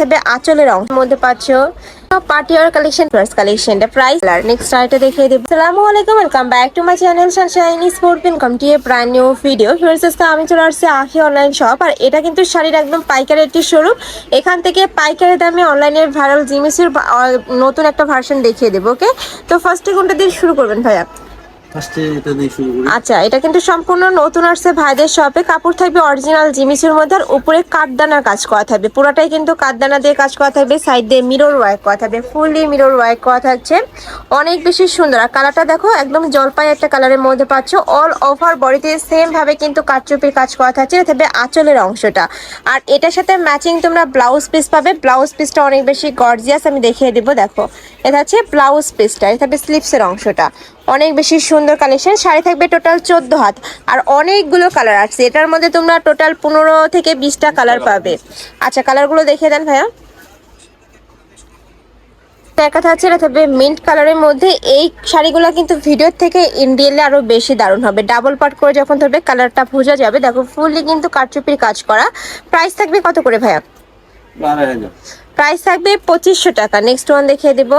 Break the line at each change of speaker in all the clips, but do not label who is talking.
থাকবে আঁচলের অংশ। মধ্যে পাচ্ছ কালেকশন প্রাইস আর নেক্সট দেখিয়ে চ্যানেল নিউ ভিডিও আমি চলে আসছি আখি অনলাইন শপ আর এটা কিন্তু শাড়ির একদম পাইকারি শোরুম এখান থেকে পাইকারি দামে অনলাইনের ভাইরাল নতুন একটা ভার্সন দেখিয়ে দেবো ওকে তো ফার্স্টে কোনটা দিয়ে শুরু করবেন ভাইয়া? আচ্ছা এটা কিন্তু সম্পূর্ণ নতুন আসছে ভাইদের শপে কাপড় থাকবে অরিজিনাল জিমিসের মধ্যে আর উপরে কাঠদানার কাজ করা থাকবে। পুরোটাই কিন্তু কাঠদানা দিয়ে কাজ করা থাকবে সাইড দিয়ে মিরর ওয়ার্ক করা থাকবে ফুললি মিরর ওয়ার্ক করা থাকছে। অনেক বেশি সুন্দর। আর কালারটা দেখো, একদম জলপাই একটা কালারের মধ্যে পাচ্ছ। অল ওভার বডিতে সেম ভাবে কিন্তু কাঠচুপির কাজ করা থাকছে থাকবে আঁচলের অংশটা। আর এটার সাথে ম্যাচিং তোমরা ব্লাউজ পিস পাবে। ব্লাউজ পিসটা অনেক বেশি গর্জিয়াস আমি দেখিয়ে দিব, দেখো। এটা হচ্ছে ব্লাউজ পিসটা এটা থাকবে স্লিপসের অংশটা। অনেক বেশি সুন্দর কালেকশন শাড়ি থাকবে টোটাল চোদ্দ হাত। আর অনেকগুলো কালার আছে। এটার মধ্যে তোমরা টোটাল পনেরো থেকে বিশটা কালার পাবে। আচ্ছা কালারগুলো দেখে দেন ভাইয়া। এটা থাকবে মিন্ট কালারের মধ্যে। এই শাড়িগুলো কিন্তু ভিডিওর থেকে ইন্ডিয়ালে আরও বেশি দারুণ হবে। ডাবল পার্ট করে যখন ধরবে কালারটা বোঝা যাবে। দেখো ফুললি কিন্তু কারচুপির কাজ করা। প্রাইস থাকবে কত করে ভাইয়া? প্রাইস থাকবে পঁচিশশো টাকা। নেক্সট ওয়ান দেখিয়ে দেবো।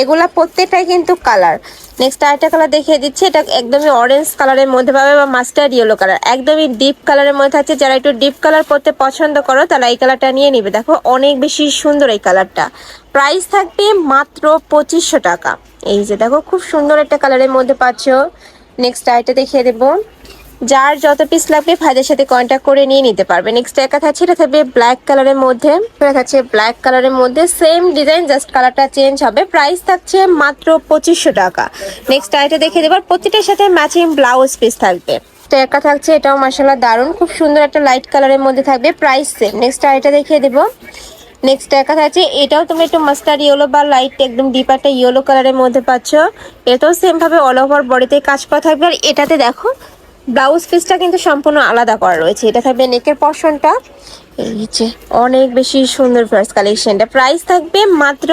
এগুলা প্রত্যেকটাই কিন্তু কালার নেক্সট আরেকটা কালার দেখিয়ে দিচ্ছি। এটা একদমই অরেঞ্জ কালারের মধ্যে পাবে বা মাস্টার্ড ইয়েলো কালার একদমই ডিপ কালারের মধ্যে আছে। যারা একটু ডিপ কালার পরতে পছন্দ করো, তারা এই কালারটা নিয়ে নিবে। দেখো, অনেক বেশি সুন্দর এই কালারটা প্রাইস থাকবে মাত্র পঁচিশশো টাকা। এই যে দেখো, খুব সুন্দর একটা কালারের মধ্যে পাচ্ছ। নেক্সট আইটা দেখিয়ে দেবো। যার যত পিস লাগবে ভাইদের সাথে কন্ট্যাক্ট করে নিয়ে নিতে পারবে। নেক্সট একা থাকছে এটা থাকবে ব্ল্যাক কালারের মধ্যে। এটা থাকছে ব্ল্যাক কালারের মধ্যে সেম ডিজাইন জাস্ট কালারটা চেঞ্জ হবে। প্রাইস থাকছে মাত্র পঁচিশশো টাকা। নেক্সট আইটা দেখে দেবার, প্রতিটার সাথে ম্যাচিং ব্লাউজ পিস থাকবে। তো একা থাকছে এটাও মাসাল্লাহ দারুণ, খুব সুন্দর একটা লাইট কালারের মধ্যে থাকবে প্রাইস সেম নেক্সট আইটা দেখিয়ে দেবো। নেক্সট দেখা যাচ্ছে এটাও তুমি একটু মাস্টার ইয়েলো বা লাইট একদম ডিপ একটা ইয়েলো কালারের মধ্যে পাচ্ছ। এটাও সেম ভাবে অল ওভার বডিতে কাজ করা থাকবে। আর এটাতে দেখো ব্লাউজ পিসটা কিন্তু সম্পূর্ণ আলাদা করা রয়েছে। এটা থাকবে নেকের পশনটা এই যে, অনেক বেশি সুন্দর ফার্স্ট কালেকশনটা প্রাইস থাকবে মাত্র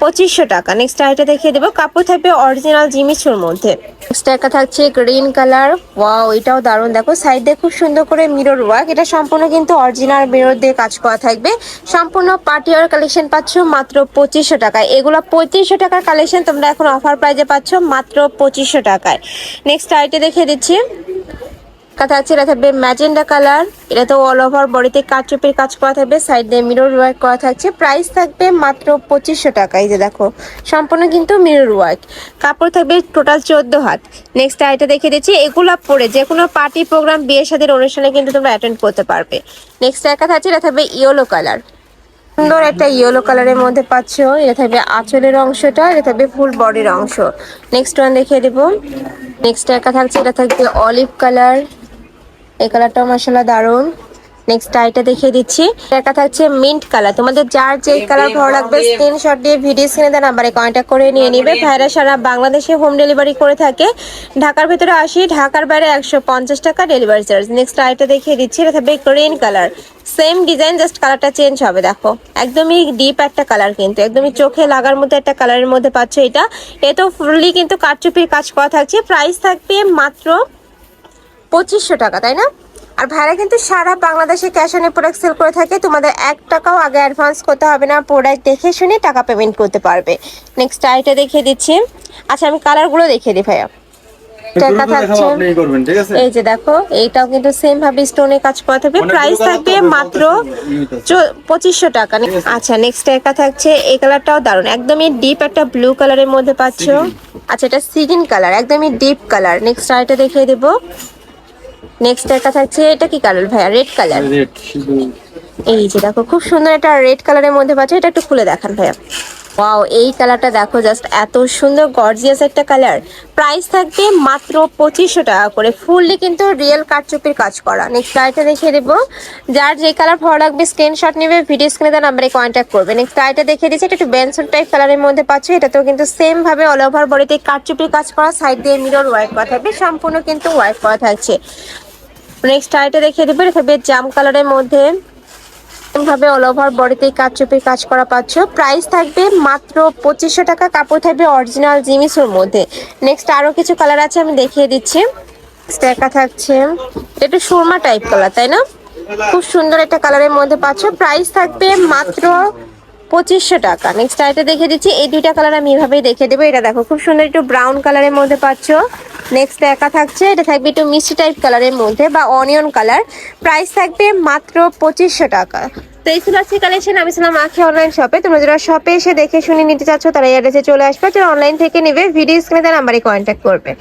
পঁচিশশো টাকা। নেক্সট আইটা দেখিয়ে দেবো। কাপড় থাকবে অরিজিনাল জিমিচুর মধ্যে। নেক্সট একটা থাকছে গ্রিন কালার ওয়াও এটাও দারুণ। দেখো সাইড খুব সুন্দর করে মিরর ওয়ার্ক এটা সম্পূর্ণ কিন্তু অরিজিনাল মিরর দিয়ে কাজ করা থাকবে। সম্পূর্ণ পার্টি ওয়ার কালেকশন পাচ্ছ মাত্র পঁচিশশো টাকায়। এগুলো পঁয়ত্রিশশো টাকার কালেকশন তোমরা এখন অফার প্রাইজে পাচ্ছ মাত্র পঁচিশশো টাকায়। নেক্সট আইটে দেখে দিচ্ছি। কথা আছে, এটা থাকবে ম্যাজেন্ডা কালার। এটা তো অল ওভার বডিতে কাচুপির কাজ করা থাকবে সাইড দিয়ে মিরর ওয়ার্ক করা থাকছে। প্রাইস থাকবে মাত্র পঁচিশশো টাকা, এই যে দেখো। সম্পূর্ণ কিন্তু মিরর ওয়ার্ক কাপড় থাকবে টোটাল চোদ্দ হাত। নেক্সট আইটা দেখে দিচ্ছি, এগুলো পরে যে কোনো পার্টি প্রোগ্রাম বিয়ে সাদের অনুষ্ঠানে কিন্তু তোমরা অ্যাটেন্ড করতে পারবে। নেক্সট একা থাকছে এটা থাকবে ইয়েলো কালার সুন্দর একটা ইয়েলো কালারের মধ্যে পাচ্ছ। এটা থাকবে আঁচলের অংশটা, এটা থাকবে ফুল বডির অংশ। নেক্সট ওয়ান দেখিয়ে দেবো। নেক্সট একা থাকছে এটা থাকবে অলিভ কালার এই কালারটাও মাসাল্লাহ দারুণ। নেক্সট আইটা দেখিয়ে দিচ্ছি। একা থাকছে মিন্ট কালার তোমাদের যার যে কালার ভালো লাগবে স্ক্রিনশট দিয়ে ভিডিও স্ক্রিনে দেওয়া নাম্বারে কন্ট্যাক্ট করে নিয়ে নিবে। ভাইরা সারা বাংলাদেশে হোম ডেলিভারি করে থাকে। ঢাকার ভিতরে আসি, ঢাকার বাইরে একশো পঞ্চাশ টাকা ডেলিভারি চার্জ নেক্সট আইটা দেখিয়ে দিচ্ছি, এটা থাকবে green colour same design just কালারটা চেঞ্জ হবে, দেখো। একদমই ডিপ একটা কালার কিন্তু, একদমই চোখে লাগার মতো একটা কালারের মধ্যে পাচ্ছ এটা। এতো ফুললি কিন্তু কারচুপির কাজ করা থাকছে। প্রাইস থাকবে মাত্র পঁচিশশো টাকা তাই না? আর ভাইরা কিন্তু সারা বাংলাদেশে ক্যাশ অন প্রোডাক্ট সেল করে থাকে তোমাদের এক টাকাও আগে অ্যাডভান্স করতে হবে না প্রোডাক্ট দেখে শুনে টাকা পেমেন্ট করতে পারবে। নেক্সট আইটা দেখিয়ে দিচ্ছি। আচ্ছা আমি কালারগুলো দেখিয়ে দিই ভাইয়া। টাকা থাকছে। এই যে দেখো এইটাও কিন্তু সেম ভাবে স্টোনে কাজ করা থাকবে। প্রাইস থাকবে মাত্র পঁচিশশো টাকা। আচ্ছা নেক্সট একা থাকছে এই কালারটাও দারুণ। একদমই ডিপ একটা ব্লু কালারের মধ্যে পাচ্ছ। আচ্ছা এটা সিগিন কালার একদমই ডিপ কালার নেক্সট আইটা দেখিয়ে দেবো। নেক্সট একা থাকছে এটা কি কালার ভাইয়া? রেড কালার এই যে দেখো খুব সুন্দর একটা রেড কালারের মধ্যে পাচ্ছ এটা একটু খুলে দেখান ভাইয়া। ওয়াও এই কালারটা দেখো জাস্ট এত সুন্দর গর্জিয়াস একটা কালার প্রাইস থাকবে মাত্র পঁচিশশো টাকা করে। ফুললি কিন্তু রিয়েল কারচুপির কাজ করা। নেক্সট আইটা দেখিয়ে দেবো। যার যে কালার ভালো লাগবে স্ক্রিনশট নেবে ভিডিও স্ক্রিনে দেওয়া নাম্বারে কন্ট্যাক্ট করবে। নেক্সট আইটা দেখিয়ে দিচ্ছি এটা একটু বেনসন টাইপ কালারের মধ্যে পাচ্ছ এটাতেও কিন্তু সেম ভাবে অল ওভার বডিতে কারচুপির কাজ করা। সাইড দিয়ে মিরর ওয়ার্ক করা থাকবে সম্পূর্ণ কিন্তু ওয়ার্ক করা থাকছে। নেক্সট আইটা দেখিয়ে দেবো। এটা জাম কালারের মধ্যে। ভাবে অল ওভার বডিতে কাজ চুপি কাজ করা পাচ্ছ। প্রাইস থাকবে মাত্র পঁচিশশো টাকা। কাপড় থাকবে অরিজিনাল জিমিসের মধ্যে। নেক্সট আরও কিছু কালার আছে, আমি দেখিয়ে দিচ্ছি। একা থাকছে। একটু সুরমা টাইপ কালার তাই না? খুব সুন্দর একটা কালারের মধ্যে পাচ্ছ। প্রাইস থাকবে মাত্র পঁচিশশো টাকা। নেক্সট আইটা দেখে দিচ্ছি। এই দুইটা কালার আমি এভাবেই দেখে দেবো। এটা দেখো, খুব সুন্দর একটু ব্রাউন কালারের মধ্যে পাচ্ছ। নেক্সট একা থাকছে, এটা থাকবে একটু মিষ্টি টাইপ কালারের মধ্যে বা অনিয়ন কালার প্রাইস থাকবে মাত্র পঁচিশশো টাকা। তো এই ছিল আজকে কালেকশন আমি ছিলাম আখি অনলাইন শপে তোমরা যারা শপে এসে দেখে শুনে নিতে চাচ্ছ, তারা এই অ্যাড্রেসে চলে আসবে। যারা অনলাইন থেকে নেবে ভিডিও স্ক্রিনে তারা নাম্বারে কন্ট্যাক্ট করবে।